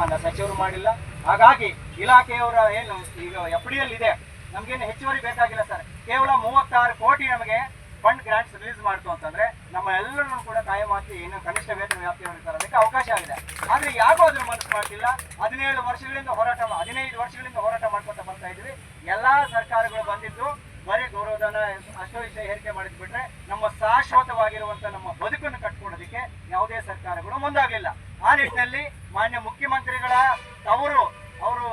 ಮಾನ್ಯ ಸಚಿವರು ಮಾಡಿಲ್ಲ. ಹಾಗಾಗಿ ಇಲಾಖೆಯವರ ಏನು ಈಗ ಎಫ್ ಡಿ ಇದೆ ನಮಗೇನು ಹೆಚ್ಚುವರಿ ಬೇಕಾಗಿಲ್ಲ ಸರ್. ಕೇವಲ ಮೂವತ್ತಾರು ಕೋಟಿ ನಮಗೆ ಫಂಡ್ ಗ್ರಾಂಟ್ಸ್ ರಿಲೀಸ್ ಮಾಡ್ತು ಅಂತಂದ್ರೆ ನಮ್ಮ ಎಲ್ಲರನ್ನು ಕೂಡ ಕಾಯಮಾತಿ ಏನು ಕನಿಷ್ಠ ವೇತನ ವ್ಯಾಪ್ತಿಯನ್ನು ತರೋದಕ್ಕೆ ಅವಕಾಶ ಆಗಿದೆ. ಆದ್ರೆ ಯಾರು ಅದನ್ನು ಮನಸ್ಸು ಮಾಡ್ತಿಲ್ಲ. ಹದಿನೇಳು ವರ್ಷಗಳಿಂದ ಹೋರಾಟ ಹದಿನೈದು ವರ್ಷಗಳಿಂದ ಹೋರಾಟ ಮಾಡ್ಕೊತ ಬರ್ತಾ ಇದ್ವಿ. ಎಲ್ಲಾ ಸರ್ಕಾರಗಳು ಬಂದಿದ್ದು ಬರೀ ಗೌರವಧನ ಅಷ್ಟೋ ವಿಷಯ ಏರಿಕೆ ಮಾಡಿದ್ಬಿಟ್ರೆ ನಮ್ಮ ಶಾಶ್ವತವಾಗಿರುವಂತ ನಮ್ಮ ಬದುಕನ್ನು ಕಟ್ಕೊಡೋದಕ್ಕೆ ಯಾವುದೇ ಸರ್ಕಾರಗಳು ಮುಂದಾಗಲಿಲ್ಲ. ಆ ನಿಟ್ಟಿನಲ್ಲಿ ಮಾನ್ಯ ಮುಖ್ಯಮಂತ್ರಿಗಳ ಅವರು ಅವರು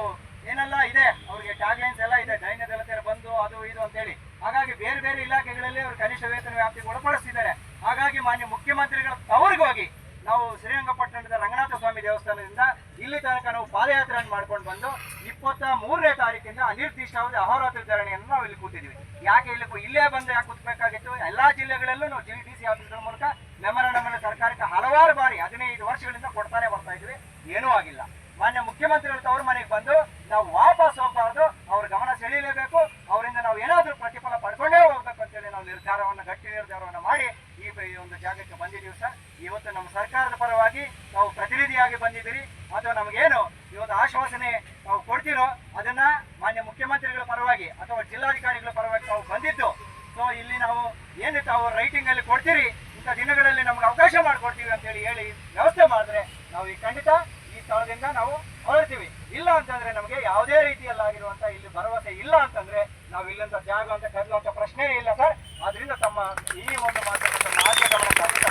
ಏನೆಲ್ಲ ಇದೆ, ಅವ್ರಿಗೆ ಟ್ಯಾಗ್ಲೈನ್ಸ್ ಎಲ್ಲ ಇದೆ, ದೈನ್ಯ ಬಂದು ಅದು ಇದು ಅಂತೇಳಿ. ಹಾಗಾಗಿ ಬೇರೆ ಬೇರೆ ಇಲಾಖೆಗಳಲ್ಲಿ ಅವರು ಕನಿಷ್ಠ ವೇತನ ವ್ಯಾಪ್ತಿಗೆ ಒಳಪಡಿಸ್ತಿದ್ದಾರೆ ಹಾಗಾಗಿ ಮಾನ್ಯ ಮುಖ್ಯಮಂತ್ರಿಗಳ ತವರಿಗೆ ಹೋಗಿ ನಾವು ಶ್ರೀರಂಗಪಟ್ಟಣದ ರಂಗನಾಥ ಸ್ವಾಮಿ ದೇವಸ್ಥಾನದಿಂದ ಇಲ್ಲಿ ತನಕ ನಾವು ಪಾದಯಾತ್ರೆಯನ್ನು ಮಾಡ್ಕೊಂಡು ಬಂದು ಇಪ್ಪತ್ತ ಮೂರನೇ ತಾರೀಕಿಂದ ಅನಿರ್ದಿಷ್ಟಾವಧಿ ಅಹೋರಾತ್ರಿ ಧರಣಿಯನ್ನು ನಾವು ಇಲ್ಲಿ ಕೂತಿದ್ದೀವಿ. ಯಾಕೆ ಇಲ್ಲಿ ಇಲ್ಲೇ ಬಂದು ಯಾಕೆ ಕೂತ್ಬೇಕಾಗಿತ್ತು? ಎಲ್ಲಾ ಜಿಲ್ಲೆಗಳಲ್ಲೂ ನಾವು ಜಿ ಡಿ ಸಿ ಆಫೀಸ್ಗಳ ಮೂಲಕ ಮೆಮೊರಂಡಮ್ ನಮ್ಮನ್ನು ಸರ್ಕಾರಕ್ಕೆ ಹಲವಾರು ಬಾರಿ ಹದಿನೈದು ವರ್ಷಗಳಿಂದ ಕೊಡ್ತಾನೆ ಬರ್ತಾ ಇದ್ವಿ. ಏನೂ ಆಗಿಲ್ಲ. ಮಾನ್ಯ ಮುಖ್ಯಮಂತ್ರಿಗಳು ತವರು ಮನೆಗೆ ಬಂದು ನಾವು ವಾಪಸ್ ಹೋಗಬಾರ್ದು, ಅವ್ರ ಗಮನ ಸೆಳೀಲೇಬೇಕು, ಅವರಿಂದ ನಾವು ಏನಾದರೂ ಪ್ರತಿಫಲ ಪಡ್ಕೊಂಡೇ ಹೋಗ್ಬೇಕು ಅಂತೇಳಿ ನಾವು ನಿರ್ಧಾರವನ್ನು, ಗಟ್ಟಿ ನಿರ್ಧಾರವನ್ನು ಮಾಡಿ ಈ ಒಂದು ಜಾಗಕ್ಕೆ ಬಂದಿದ್ದೀವಿ ಸರ್. ಇವತ್ತು ನಮ್ಮ ಸರ್ಕಾರದ ಪರವಾಗಿ ನಾವು ಪ್ರತಿನಿಧಿಯಾಗಿ ಬಂದಿದ್ದೀರಿ. ಅಥವಾ ನಮಗೇನು ಇವತ್ತು ಆಶ್ವಾಸನೆ ನಾವು ಕೊಡ್ತಿರೋ, ಅದನ್ನ ಮಾನ್ಯ ಮುಖ್ಯಮಂತ್ರಿಗಳ ಪರವಾಗಿ ಅಥವಾ ಜಿಲ್ಲಾಧಿಕಾರಿಗಳ ಪರವಾಗಿ ತಾವು ಬಂದಿದ್ದು, ಸೊ ಇಲ್ಲಿ ನಾವು ಏನು ತಾವು ರೈಟಿಂಗ್ ಅಲ್ಲಿ ಕೊಡ್ತೀರಿ ಇಂಥ ದಿನಗಳಲ್ಲಿ ನಮ್ಗೆ ಅವಕಾಶ ಮಾಡಿಕೊಡ್ತೀವಿ ಅಂತೇಳಿ ಹೇಳಿ ವ್ಯವಸ್ಥೆ ಮಾಡಿದ್ರೆ ನಾವು ಈ ಖಂಡಿತ ಈ ಸ್ಥಳದಿಂದ ನಾವು ಹೊರಡ್ತೀವಿ. ಇಲ್ಲ ಅಂತಂದ್ರೆ ನಮಗೆ ಯಾವುದೇ ರೀತಿಯಲ್ಲಾಗಿರುವಂತ ಇಲ್ಲಿ ಭರವಸೆ ಇಲ್ಲ ಅಂತಂದ್ರೆ ನಾವು ಇಲ್ಲಿಂದ ಜಾಗ ಅಂತ ಕದಲುವಂತ ಪ್ರಶ್ನೆ ಇಲ್ಲ ಸರ್. ಆದ್ರಿಂದ ತಮ್ಮ ಈ ಒಂದು ಮಾತನ್ನು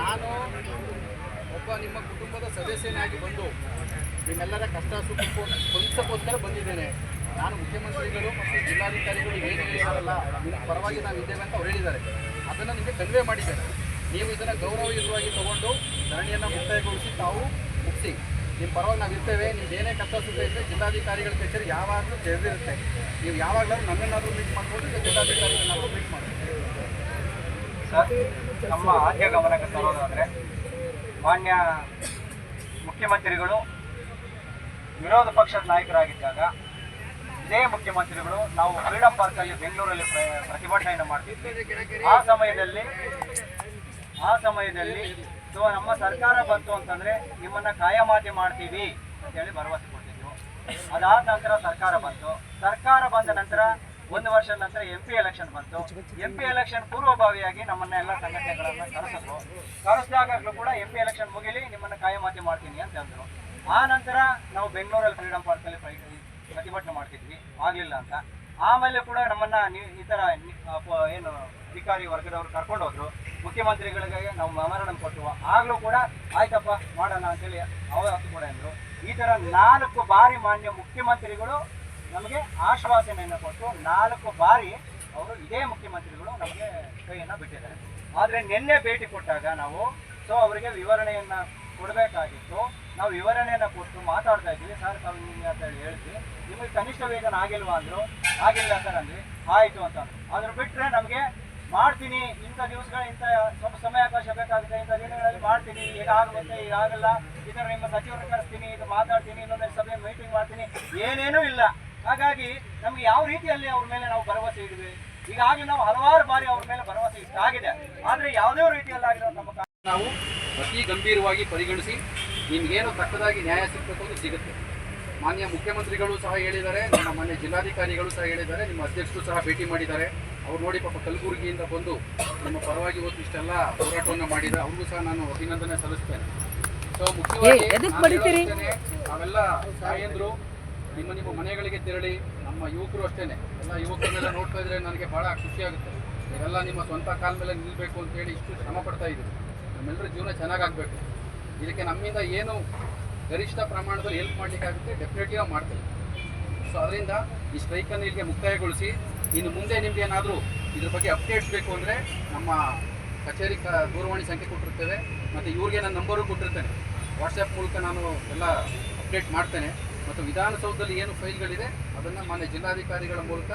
ನಾನು ಒಬ್ಬ ನಿಮ್ಮ ಕುಟುಂಬದ ಸದಸ್ಯನಾಗಿ ಬಂದು ನಿಮ್ಮೆಲ್ಲರ ಕಷ್ಟ ಸುಖ ಸ್ಪಂದಿಸಕ್ಕೋಸ್ಕರ ಬಂದಿದ್ದೇನೆ. ನಾನು ಮುಖ್ಯಮಂತ್ರಿಗಳು ಮತ್ತು ಜಿಲ್ಲಾಧಿಕಾರಿಗಳು ಏನು ಹೇಳಿದಾರಲ್ಲ ನಿಮ್ಮ ಪರವಾಗಿ ನಾವು ಇದ್ದೇವೆ ಅಂತ ಅವ್ರು ಹೇಳಿದ್ದಾರೆ. ಅದನ್ನು ನಿಮಗೆ ಕನ್ವೆ ಮಾಡಿದ್ದೇನೆ. ನೀವು ಇದನ್ನು ಗೌರವಯುತವಾಗಿ ತಗೊಂಡು ಧರಣಿಯನ್ನು ಮುಕ್ತಾಯಗೊಳಿಸಿ, ತಾವು ಮುಗಿಸಿ. ನಿಮ್ಮ ಪರವಾಗಿ ನಾವು ಇರ್ತೇವೆ. ನಿಮ್ಗೆ ಏನೇ ಕಷ್ಟ ಸುಖ ಇದ್ದರೆ ಜಿಲ್ಲಾಧಿಕಾರಿಗಳ ಕಚೇರಿ ಯಾವಾಗಲೂ ತೆರೆದಿರುತ್ತೆ. ನೀವು ಯಾವಾಗಲೂ ನನ್ನನ್ನಾದರೂ ಮೀಟ್ ಮಾಡ್ಬೋದು, ಇಲ್ಲ ಜಿಲ್ಲಾಧಿಕಾರಿಗಳನ್ನಾದರೂ ಮೀಟ್ ಮಾಡ್ಬೋದು. ಸರ್, ನಮ್ಮ ಆದ್ಯ ಗಮನಕ್ಕೆ ತರೋದಾದರೆ ಮಾನ್ಯ ಮುಖ್ಯಮಂತ್ರಿಗಳು ವಿರೋಧ ಪಕ್ಷದ ನಾಯಕರಾಗಿದ್ದಾಗ ಇದೇ ಮುಖ್ಯಮಂತ್ರಿಗಳು ನಾವು ಫ್ರೀಡಂ ಪಾರ್ಕಲ್ಲಿ ಬೆಂಗಳೂರಲ್ಲಿ ಪ್ರ- ಪ್ರತಿಭಟನೆಯನ್ನು ಮಾಡ್ತಿದ್ವಿ. ಆ ಸಮಯದಲ್ಲಿ ಆ ಸಮಯದಲ್ಲಿ ಸೊ ನಮ್ಮ ಸರ್ಕಾರ ಬಂತು ಅಂತಂದ್ರೆ ನಿಮ್ಮನ್ನ ಕಾಯಮಾತಿ ಮಾಡ್ತೀವಿ ಅಂತ ಹೇಳಿ ಭರವಸೆ ಕೊಟ್ಟಿದ್ವು ಅದಾದ ನಂತರ ಸರ್ಕಾರ ಬಂತು. ಸರ್ಕಾರ ಬಂದ ನಂತರ ಒಂದು ವರ್ಷದ ನಂತರ ಎಂ ಪಿ ಎಲೆಕ್ಷನ್ ಬಂತು. ಎಂ ಪಿ ಎಲೆಕ್ಷನ್ ಪೂರ್ವಭಾವಿಯಾಗಿ ನಮ್ಮನ್ನ ಎಲ್ಲ ಸಂಘಟನೆಗಳನ್ನ ಕರೆಸಿದ್ರು. ಕರೆಸಿದಾಗಲೂ ಕೂಡ ಎಂ ಪಿ ಎಲೆಕ್ಷನ್ ಮುಗಿಲಿ ನಿಮ್ಮನ್ನ ಕಾಯಮಾತಿ ಮಾಡ್ತೀನಿ ಅಂತ ಅಂದ್ರು. ಆ ನಂತರ ನಾವು ಬೆಂಗಳೂರಲ್ಲಿ ಫ್ರೀಡಮ್ ಪಾರ್ಕ್ ಅಲ್ಲಿ ಪ್ರೈ- ಪ್ರತಿಭಟನೆ ಮಾಡ್ತಿದ್ವಿ. ಆಗ್ಲಿಲ್ಲ ಅಂತ. ಆಮೇಲೆ ಕೂಡ ನಮ್ಮನ್ನ ಈ ಪ- ಏನು ಅಧಿಕಾರಿ ವರ್ಗದವರು ಕರ್ಕೊಂಡು ಹೋದ್ರು ಮುಖ್ಯಮಂತ್ರಿಗಳಿಗೆ ನಾವು ಮರಣ ಕೊಟ್ಟು ಆಗ್ಲೂ ಕೂಡ ಆಯ್ತಪ್ಪ, ಮಾಡೋಣ ಅಂತೇಳಿ ಅವತ್ತು ಕೂಡ ಅಂದ್ರು ಈ ತರ ನಾಲ್ಕು ಬಾರಿ ಮಾನ್ಯ ಮುಖ್ಯಮಂತ್ರಿಗಳು ನಮಗೆ ಆಶ್ವಾಸನೆಯನ್ನು ಕೊಟ್ಟು ನಾಲ್ಕು ಬಾರಿ ಅವರು ಇದೇ ಮುಖ್ಯಮಂತ್ರಿಗಳು ನಮಗೆ ಕೈಯನ್ನ ಬಿಟ್ಟಿದ್ದಾರೆ. ಆದರೆ ನಿನ್ನೆ ಭೇಟಿ ಕೊಟ್ಟಾಗ ನಾವು, ಸೊ ಅವರಿಗೆ ವಿವರಣೆಯನ್ನ ಕೊಡಬೇಕಾಗಿತ್ತು. ನಾವು ವಿವರಣೆಯನ್ನು ಕೊಟ್ಟು ಮಾತಾಡ್ತಾ ಇದ್ದೀವಿ. ಸರ್, ತಾವು ಹಿಂಗೆ ಅಂತ ಹೇಳಿ ಹೇಳ್ತೀವಿ ನಿಮಗೆ ಕನಿಷ್ಠ ವೇತನ ಆಗಿಲ್ವಾ ಅಂದ್ರು? ಆಗಿಲ್ಲ ಸರ್ ಅಂದ್ರೆ ಆಯಿತು ಅಂತ ಅಂದ್ರು. ಬಿಟ್ರೆ ನಮಗೆ ಮಾಡ್ತೀನಿ. ಇಂಥ ದಿವಸಗಳ ಇಂಥ ಸ್ವಲ್ಪ ಸಮಯಾವಕಾಶ ಬೇಕಾಗುತ್ತೆ. ಇಂಥ ದಿನಗಳಲ್ಲಿ ಮಾಡ್ತೀನಿ. ಈಗ ಆಗುತ್ತೆ ಈಗ ಆಗಲ್ಲ. ಥರ ನಿಮ್ಮ ಸಚಿವರು ಕರೆಸ್ತೀನಿ, ಇದು ಮಾತಾಡ್ತೀನಿ, ಇನ್ನೊಂದು ಸಭೆ ಮೀಟಿಂಗ್ ಮಾಡ್ತೀನಿ. ಏನೇನೂ ಇಲ್ಲ. ಹಾಗಾಗಿ ನಮ್ಗೆ ಯಾವ ರೀತಿಯಲ್ಲಿ ಅವ್ರ ಮೇಲೆ ನಾವು ಭರವಸೆ ಇದ್ವಿ ಈಗಾಗಲೇ ನಾವು ಹಲವಾರು ಬಾರಿ ಅವ್ರ ಮೇಲೆ ಭರವಸೆ ಇಷ್ಟಾಗಿದೆ ಆದ್ರೆ ಯಾವುದೇ ರೀತಿಯಲ್ಲಾಗಿರೋ ನಮ್ಮ ನಾವು ಅತಿ ಗಂಭೀರವಾಗಿ ಪರಿಗಣಿಸಿ ನಿಮ್ಗೇನು ತಕ್ಕದಾಗಿ ನ್ಯಾಯ ಸಿಗಬೇಕು ಅಂತ ಸಿಗುತ್ತೆ. ಮಾನ್ಯ ಮುಖ್ಯಮಂತ್ರಿಗಳು ಸಹ ಹೇಳಿದ್ದಾರೆ ನಮ್ಮ ಮಾನ್ಯ ಜಿಲ್ಲಾಧಿಕಾರಿಗಳು ಸಹ ಹೇಳಿದ್ದಾರೆ ನಿಮ್ಮ ಅಧ್ಯಕ್ಷರು ಸಹ ಭೇಟಿ ಮಾಡಿದ್ದಾರೆ. ಅವ್ರು ನೋಡಿ ಪಾಪ ಕಲಬುರಗಿಯಿಂದ ಬಂದು ನಿಮ್ಮ ಪರವಾಗಿ ಇವತ್ತು ಇಷ್ಟೆಲ್ಲ ಹೋರಾಟವನ್ನು ಮಾಡಿದ ಅವ್ರಿಗೂ ಸಹ ನಾನು ಅಭಿನಂದನೆ ಸಲ್ಲಿಸ್ತೇನೆ. ಸೊ ಮುಖ್ಯವಾಗಿ ನಾವೆಲ್ಲ ತಾಯಂದ್ರು ನಿಮ್ಮ ನಿಮ್ಮ ಮನೆಗಳಿಗೆ ತೆರಳಿ ನಮ್ಮ ಯುವಕರು ಅಷ್ಟೇನೆ. ಎಲ್ಲ ಯುವಕರನ್ನೆಲ್ಲ ನೋಡ್ತಾ ಇದ್ರೆ ನನಗೆ ಬಹಳ ಖುಷಿ ಆಗುತ್ತೆ. ಇವೆಲ್ಲ ನಿಮ್ಮ ಸ್ವಂತ ಕಾಲ ಮೇಲೆ ನಿಲ್ಲಬೇಕು ಅಂತ ಹೇಳಿ ಇಷ್ಟು ಶ್ರಮ ಪಡ್ತಾ ಇದ್ದೀವಿ ನಮ್ಮೆಲ್ಲರ ಜೀವನ ಚೆನ್ನಾಗಾಗಬೇಕು. ಇದಕ್ಕೆ ನಮ್ಮಿಂದ ಏನು ಗರಿಷ್ಠ ಪ್ರಮಾಣದಲ್ಲಿ ಹೆಲ್ಪ್ ಮಾಡಲಿಕ್ಕಾಗುತ್ತೆ ಡೆಫಿನೆಟ್ಲಿ ನಾವು ಮಾಡ್ತೇವೆ. ಸೊ ಅದರಿಂದ ಈ ಸ್ಟ್ರೈಕನ್ನು ಇಲ್ಲಿಗೆ ಮುಕ್ತಾಯಗೊಳಿಸಿ, ಇನ್ನು ಮುಂದೆ ನಿಮ್ಗೆ ಏನಾದರೂ ಇದ್ರ ಬಗ್ಗೆ ಅಪ್ಡೇಟ್ಸ್ ಬೇಕು ಅಂದರೆ ನಮ್ಮ ಕಚೇರಿ ಕ, ದೂರವಾಣಿ ಸಂಖ್ಯೆ ಕೊಟ್ಟಿರ್ತೇವೆ, ಮತ್ತು ಇವ್ರಿಗೆ ನನ್ನ ನಂಬರು ಕೊಟ್ಟಿರ್ತೇನೆ. ವಾಟ್ಸಪ್ ಮೂಲಕ ನಾನು ಎಲ್ಲ ಅಪ್ಡೇಟ್ ಮಾಡ್ತೇನೆ, ಮತ್ತು ವಿಧಾನಸೌಧದಲ್ಲಿ ಏನು ಫೈಲ್ಗಳಿದೆ, ಅದನ್ನು ಮಾನ್ಯ ಜಿಲ್ಲಾಧಿಕಾರಿಗಳ ಮೂಲಕ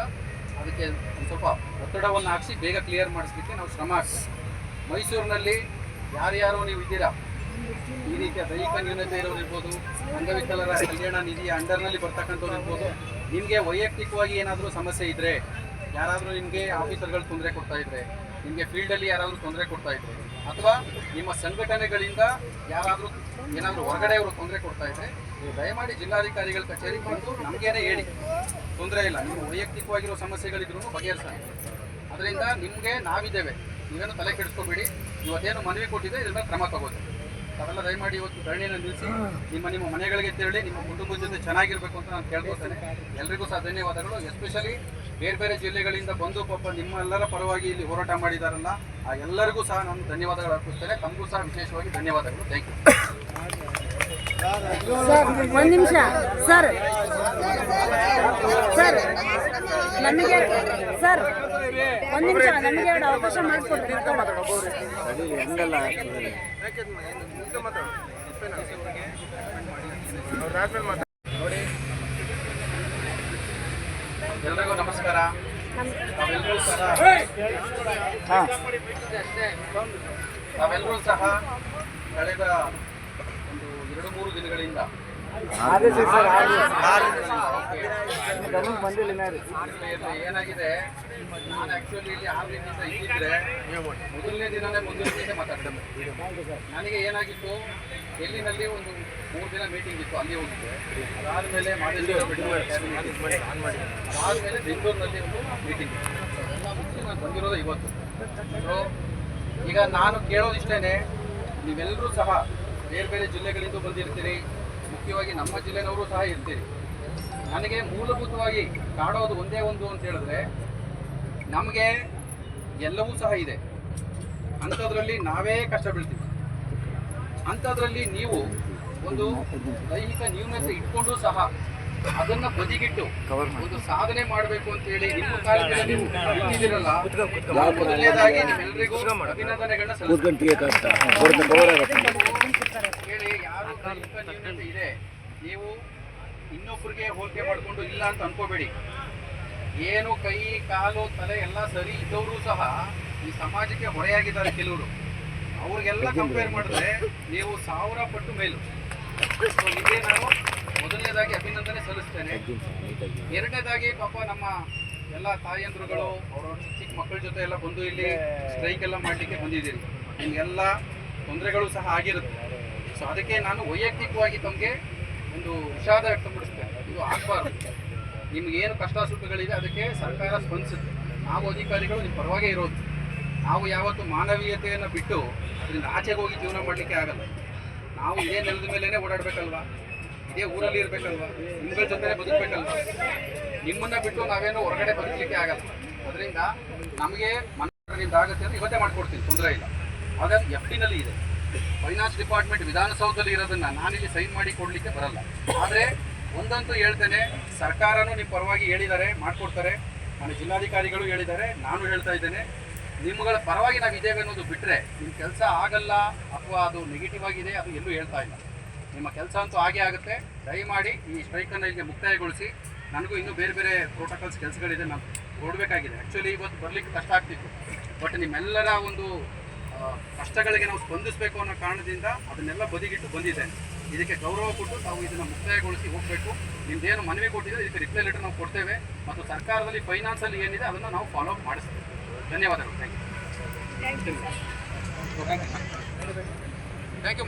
ಅದಕ್ಕೆ ಒಂದು ಸ್ವಲ್ಪ ಒತ್ತಡವನ್ನು ಹಾಕಿಸಿ ಬೇಗ ಕ್ಲಿಯರ್ ಮಾಡಿಸ್ಲಿಕ್ಕೆ ನಾವು ಶ್ರಮ ಹಾಕ್ತೇವೆ ಮೈಸೂರಿನಲ್ಲಿ ಯಾರ್ಯಾರು ನೀವು ಇದ್ದೀರಾ? ಈ ರೀತಿಯ ದೈಹಿಕ ನ್ಯೂನತೆ ಇರೋರು ಇರ್ಬೋದು, ಅಂಗವಿಕಲರ ಕಲ್ಯಾಣ ನಿಧಿಯ ಅಂಡರ್ನಲ್ಲಿ ಬರ್ತಕ್ಕಂಥವ್ರು ಇರ್ಬೋದು, ನಿಮಗೆ ವೈಯಕ್ತಿಕವಾಗಿ ಏನಾದರೂ ಸಮಸ್ಯೆ ಇದ್ದರೆ ಯಾರಾದರೂ ನಿಮಗೆ ಆಫೀಸರ್ಗಳು ತೊಂದರೆ ಕೊಡ್ತಾ ಇದ್ರೆ, ನಿಮಗೆ ಫೀಲ್ಡಲ್ಲಿ ಯಾರಾದರೂ ತೊಂದರೆ ಕೊಡ್ತಾ ಇದ್ರೆ, ಅಥವಾ ನಿಮ್ಮ ಸಂಘಟನೆಗಳಿಂದ ಯಾರಾದರೂ ಏನಾದರೂ ಹೊರಗಡೆಯವರು ತೊಂದರೆ ಕೊಡ್ತಾ ಇದ್ರೆ, ನೀವು ದಯಮಾಡಿ ಜಿಲ್ಲಾಧಿಕಾರಿಗಳ ಕಚೇರಿಗೆ ಬಂದು ನಮಗೇನೆ ಹೇಳಿ. ತೊಂದರೆ ಇಲ್ಲ ನಿಮ್ಮ ವೈಯಕ್ತಿಕವಾಗಿರೋ ಸಮಸ್ಯೆಗಳಿದ್ರು ಬಗೆಹರಿಸೋಣ. ಅದರಿಂದ ನಿಮಗೆ ನಾವಿದ್ದೇವೆ. ನೀವೇನು ತಲೆ ಕೆಡಿಸ್ಕೋಬೇಡಿ. ಇವತ್ತೇನು ಮನವಿ ಕೊಟ್ಟಿದೆ ಇದರಿಂದ ಕ್ರಮ ತಗೋತೀವಿ ತಾವೆಲ್ಲ ದಯಮಾಡಿ ಇವತ್ತು ಧರಣಿಯನ್ನು ನಿಲ್ಲಿಸಿ ನಿಮ್ಮ ನಿಮ್ಮ ಮನೆಗಳಿಗೆ ತೆರಳಿ ನಿಮ್ಮ ಕುಟುಂಬದ ಜೊತೆ ಚೆನ್ನಾಗಿರ್ಬೇಕು ಅಂತ ನಾನು ಕೇಳ್ಕೊತೇನೆ. ಎಲ್ರಿಗೂ ಸಹ ಧನ್ಯವಾದಗಳು. ಎಸ್ಪೆಷಲಿ ಬೇರೆ ಬೇರೆ ಜಿಲ್ಲೆಗಳಿಂದ ಬಂದು ಪಾಪ ನಿಮ್ಮೆಲ್ಲರ ಪರವಾಗಿ ಇಲ್ಲಿ ಹೋರಾಟ ಮಾಡಿದಾರಲ್ಲ ಆ ಎಲ್ಲರಿಗೂ ಸಹ ನಾನು ಧನ್ಯವಾದಗಳು ಅರ್ಪಿಸ್ತೇನೆ. ತಮಗೂ ಸಹ ವಿಶೇಷವಾಗಿ ಧನ್ಯವಾದಗಳು. ಥ್ಯಾಂಕ್ ಯು ಸರ್, ಒಂದು ನಿಮಿಷ. ಸರ್. ಸರ್. ನಮಗೆ, ಸರ್, ಒಂದು ನಿಮಿಷ. ನಮಗೆ ಎರಡು ಅವಕಾಶ ಮಾಡಿಕೊಡ್ರಿ ನೋಡಿ ನಮಸ್ಕಾರ. ನಾವೆಲ್ಲರೂ ನಾವೆಲ್ಲರೂ ಸಹ ಕಳೆದ ಎರಡು ಮೂರು ದಿನಗಳಿಂದ. ಏನಾಗಿದೆ? ನಾನು ಆಕ್ಚುಲಿ ಇಲ್ಲಿ ಆರು ದಿನದಿಂದ ಇದ್ದಿದ್ರೆ ಮೊದಲನೇ ದಿನನೇ ಮುಂದಿನ ದಿನ ಮಾತಾಡ್ತೇನೆ ನನಗೆ ಏನಾಗಿತ್ತು? ಎಲ್ಲಿನಲ್ಲಿ ಒಂದು ಮೂರು ದಿನ ಮೀಟಿಂಗ್ ಇತ್ತು ಅಲ್ಲಿ ಹೋಗಿದ್ದೆ. ಅದಾದಮೇಲೆ ಮಹದೇಶ್ವರ ಆದಮೇಲೆ ಅದಾದಮೇಲೆ ಬೆಂಗಳೂರಿನಲ್ಲಿ ಒಂದು ಮೀಟಿಂಗ್ ಇತ್ತು. ಎಲ್ಲ ಮುಗಿಸಿ ನಾನು ಬಂದಿರೋದು ಇವತ್ತು. ಸೊ ಈಗ ನಾನು ಕೇಳೋದಿಷ್ಟೇ ನೀವೆಲ್ಲರೂ ಸಹ ಬೇರೆ ಬೇರೆ ಜಿಲ್ಲೆಗಳಿಂದ ಬಂದಿರ್ತೀರಿ, ಮುಖ್ಯವಾಗಿ ನಮ್ಮ ಜಿಲ್ಲೆನವರು ಸಹ ಇರ್ತೀರಿ. ನನಗೆ ಮೂಲಭೂತವಾಗಿ ಕಾಡೋದು ಒಂದೇ ಒಂದು ಅಂತ ಹೇಳಿದ್ರೆ, ನಮಗೆ ಎಲ್ಲವೂ ಸಹ ಇದೆ. ಅಂಥದ್ರಲ್ಲಿ ನಾವೇ ಕಷ್ಟ ಬೀಳ್ತೀವಿ. ಅಂಥದ್ರಲ್ಲಿ ನೀವು ಒಂದು ದೈಹಿಕ ನ್ಯೂನತೆ ಇಟ್ಕೊಂಡು ಸಹ ಅದನ್ನ ಬದಿಗಿಟ್ಟು ಒಂದು ಸಾಧನೆ ಮಾಡಬೇಕು ಅಂತ ಹೇಳಿ ನಿಮ್ಮ ಕಾಲದಲ್ಲಿ ನೀವು ನಿಂತಿದ್ದೀರಲ್ಲ ಮೊದಲನೇದಾಗಿ ನಿಮ್ಮೆಲ್ಲರಿಗೂ ಅಭಿನಂದನೆಗಳನ್ನ ಸಲ್ಲಿಸ್ತೀನಿ. ಹೇಳಿ ಯಾರು ದೈಹಿಕ ನ್ಯೂನತೆ ಇದೆ ನೀವು ಇನ್ನೊಬ್ಬರಿಗೆ ಹೋಲಿಕೆ ಮಾಡಿಕೊಂಡು ಇಲ್ಲ ಅಂತ ಅನ್ಕೋಬೇಡಿ. ಏನು ಕೈ ಕಾಲು ತಲೆ ಎಲ್ಲ ಸರಿ ಇದ್ದವರು ಸಹ ಈ ಸಮಾಜಕ್ಕೆ ಹೊರೆಯಾಗಿದ್ದಾರೆ ಕೆಲವರು. ಅವ್ರಿಗೆಲ್ಲ ಕಂಪೇರ್ ಮಾಡಿದ್ರೆ ನೀವು ಸಾವಿರ ಪಟ್ಟು ಮೇಲು. ಸೊ ನಾವು ನಾನು ಮೊದಲನೇದಾಗಿ ಅಭಿನಂದನೆ ಸಲ್ಲಿಸ್ತೇನೆ. ಎರಡನೇದಾಗಿ ಪಾಪ ನಮ್ಮ ಎಲ್ಲ ತಾಯಂದ್ರುಗಳು ಅವರವ್ರ ಚಿಕ್ಕ ಮಕ್ಕಳ ಜೊತೆ ಎಲ್ಲ ಬಂದು ಇಲ್ಲಿ ಸ್ಟ್ರೈಕ್ ಎಲ್ಲ ಮಾಡಲಿಕ್ಕೆ ಬಂದಿದ್ದೀರಿ ನಿಮಗೆಲ್ಲ ತೊಂದರೆಗಳು ಸಹ ಆಗಿರುತ್ತೆ. ಸೊ ಅದಕ್ಕೆ ನಾನು ವೈಯಕ್ತಿಕವಾಗಿ ತಮಗೆ ಒಂದು ವಿಷಾದ ವ್ಯಕ್ತಪಡಿಸ್ತೇನೆ. ಇದು ಆಗಬಾರ್ದು. ನಿಮಗೇನು ಕಷ್ಟ ಸುಖಗಳಿದೆ, ಅದಕ್ಕೆ ಸರ್ಕಾರ ಸ್ಪಂದಿಸುತ್ತೆ. ನಾವು ಅಧಿಕಾರಿಗಳು ನಿಮ್ಮ ಪರವಾಗೇ ಇರೋದು. ನಾವು ಯಾವತ್ತು ಮಾನವೀಯತೆಯನ್ನು ಬಿಟ್ಟು ಅದರಿಂದ ಆಚೆಗೆ ಹೋಗಿ ಜೀವನ ಮಾಡಲಿಕ್ಕೆ ಆಗಲ್ಲ. ನಾವು ಇದೇ ನೆಲದ ಮೇಲೇ ಓಡಾಡಬೇಕಲ್ವಾ? ಇದೇ ಊರಲ್ಲಿ ಇರಬೇಕಲ್ವಾ? ನಿಮ್ಗಳ ಜೊತೆ ಬದುಕಬೇಕಲ್ವಾ? ನಿಮ್ಮನ್ನ ಬಿಟ್ಟು ನಾವೇನು ಹೊರಗಡೆ ಬದುಕಲಿಕ್ಕೆ ಆಗಲ್ಲ. ಅದರಿಂದ ನಮಗೆ ಮನಸ್ಸಿನಿಂದ ಆಗುತ್ತೆ ಅಂದ್ರೆ ಇವತ್ತೇ ಮಾಡ್ಕೊಡ್ತೀನಿ, ತೊಂದರೆ ಇಲ್ಲ. ಆದರೆ ಎಫ್ ಡಿನಲ್ಲಿ ಇದೆ. ಫೈನಾನ್ಸ್ ಡಿಪಾರ್ಟ್ಮೆಂಟ್ ವಿಧಾನಸೌಧದಲ್ಲಿ ಇರೋದನ್ನ ನಾನಿಲ್ಲಿ ಸೈನ್ ಮಾಡಿ ಕೊಡಲಿಕ್ಕೆ ಬರಲ್ಲ. ಆದರೆ ಒಂದಂತೂ ಹೇಳ್ತೇನೆ, ಸರ್ಕಾರನೂ ನಿಮ್ಮ ಪರವಾಗಿ ಹೇಳಿದ್ದಾರೆ, ಮಾಡಿಕೊಡ್ತಾರೆ. ನನ್ನ ಜಿಲ್ಲಾಧಿಕಾರಿಗಳು ಹೇಳಿದ್ದಾರೆ, ನಾನು ಹೇಳ್ತಾ ಇದ್ದೇನೆ. ನಿಮ್ಮಗಳ ಪರವಾಗಿ ನಾವು ಇದ್ದೇವೆ ಅನ್ನೋದು ಬಿಟ್ಟರೆ ನಿಮ್ಮ ಕೆಲಸ ಆಗಲ್ಲ ಅಥವಾ ಅದು ನೆಗೆಟಿವ್ ಆಗಿದೆ ಅದು ಎಲ್ಲೂ ಹೇಳ್ತಾ ಇಲ್ಲ. ನಿಮ್ಮ ಕೆಲಸ ಅಂತೂ ಆಗೇ ಆಗುತ್ತೆ. ದಯಮಾಡಿ ಈ ಸ್ಟ್ರೈಕನ್ನು ಇಲ್ಲಿಗೆ ಮುಕ್ತಾಯಗೊಳಿಸಿ. ನನಗೂ ಇನ್ನೂ ಬೇರೆ ಬೇರೆ ಪ್ರೋಟೋಕಾಲ್ಸ್ ಕೆಲಸಗಳಿದೆ. ನಾನು ಕೊಡಬೇಕಾಗಿದೆ ಆ್ಯಕ್ಚುಲಿ ಇವತ್ತು ಬರಲಿಕ್ಕೆ ಕಷ್ಟ ಆಗ್ತಿತ್ತು. ಬಟ್ ನಿಮ್ಮೆಲ್ಲರ ಒಂದು ಕಷ್ಟಗಳಿಗೆ ನಾವು ಸ್ಪಂದಿಸಬೇಕು ಅನ್ನೋ ಕಾರಣದಿಂದ ಅದನ್ನೆಲ್ಲ ಬದಿಗಿಟ್ಟು ಬಂದಿದೆ. ಇದಕ್ಕೆ ಗೌರವ ಕೊಟ್ಟು ತಾವು ಇದನ್ನು ಮುಕ್ತಾಯಗೊಳಿಸಿ ಹೋಗಬೇಕು. ನಿಮ್ದೇನು ಮನವಿ ಕೊಟ್ಟಿದೆ ಇದಕ್ಕೆ ರಿಪ್ಲೈ ಲೆಟರ್ ನಾವು ಕೊಡ್ತೇವೆ. ಮತ್ತು ಸರ್ಕಾರದಲ್ಲಿ ಫೈನಾನ್ಸಲ್ಲಿ ಏನಿದೆ ಅದನ್ನು ನಾವು ಫಾಲೋ ಅಪ್ ಮಾಡಿಸ್ತೇವೆ. ಧನ್ಯವಾದಗಳು. ಥ್ಯಾಂಕ್ ಯು ಥ್ಯಾಂಕ್ ಯು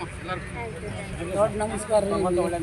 ದೊಡ್ಡ ನಮಸ್ಕಾರ ಒಳ್ಳೆ